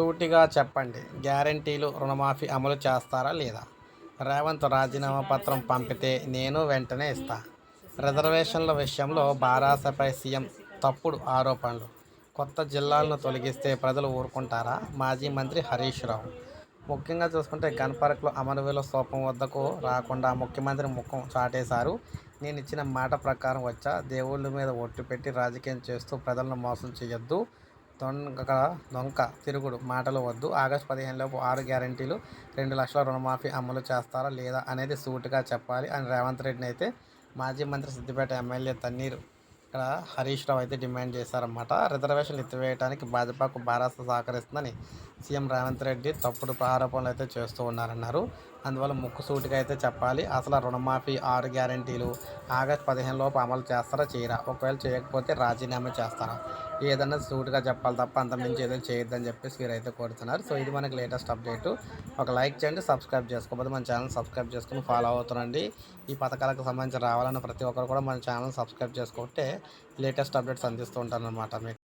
సూటిగా చెప్పండి. గ్యారంటీలు రుణమాఫీ అమలు చేస్తారా లేదా? రేవంత్ రాజీనామా పత్రం పంపితే నేను వెంటనే ఇస్తా. రిజర్వేషన్ల విషయంలో బారాసపై సీఎం తప్పుడు ఆరోపణలు. కొత్త జిల్లాలను తొలగిస్తే ప్రజలు ఊరుకుంటారా? మాజీ మంత్రి హరీష్ రావు. ముఖ్యంగా చూసుకుంటే గన్ పార్క్లో అమరవీల స్తూపం వద్దకు రాకుండా ముఖ్యమంత్రి ముఖం చాటేశారు. నేను ఇచ్చిన మాట ప్రకారం వచ్చా. దేవుళ్ళ మీద ఒట్టు పెట్టి రాజకీయం చేస్తూ ప్రజలను మోసం చేయొద్దు. దొంగ దొంక తిరుగుడు మాటలు వద్దు. ఆగస్టు పదిహేనులోపు ఆరు గ్యారంటీలు. రెండు లక్షల రుణమాఫీ అమలు చేస్తారా లేదా అనేది సూటిగా చెప్పాలి అని రేవంత్ రెడ్డిని అయితే మాజీ మంత్రి సిద్దిపేట ఎమ్మెల్యే తన్నీరు ఇక్కడ హరీష్ రావు అయితే డిమాండ్ చేశారన్నమాట. రిజర్వేషన్లు ఎత్తివేయడానికి భాజపాకు భారత సహకరిస్తుందని సీఎం రేవంత్ రెడ్డి తప్పుడు ఆరోపణలు అయితే చేస్తూ ఉన్నారన్నారు. అందువల్ల ముక్కు సూటిగా అయితే చెప్పాలి. అసలు రుణమాఫీ ఆరు గ్యారంటీలు ఆగస్టు పదిహేను లోపు అమలు చేస్తారా చేయరా? ఒకవేళ చేయకపోతే రాజీనామా చేస్తారా? ఏదన్నా సూటుగా చెప్పాలి తప్ప అంతమించి ఏదో చేయొద్దని చెప్పేసి వీరైతే కోరుతున్నారు. సో ఇది మనకి లేటెస్ట్ అప్డేట్. ఒక లైక్ చేయండి సబ్స్క్రైబ్ చేసుకోకపోతే మన ఛానల్ సబ్స్క్రైబ్ చేసుకుని ఫాలో అవుతుండండి. ఈ పథకాలకు సంబంధించి రావాలన్న ప్రతి ఒక్కరు కూడా మన ఛానల్ సబ్స్క్రైబ్ చేసుకుంటే లేటెస్ట్ అప్డేట్స్ అందిస్తూ ఉంటాను అనమాట మీకు.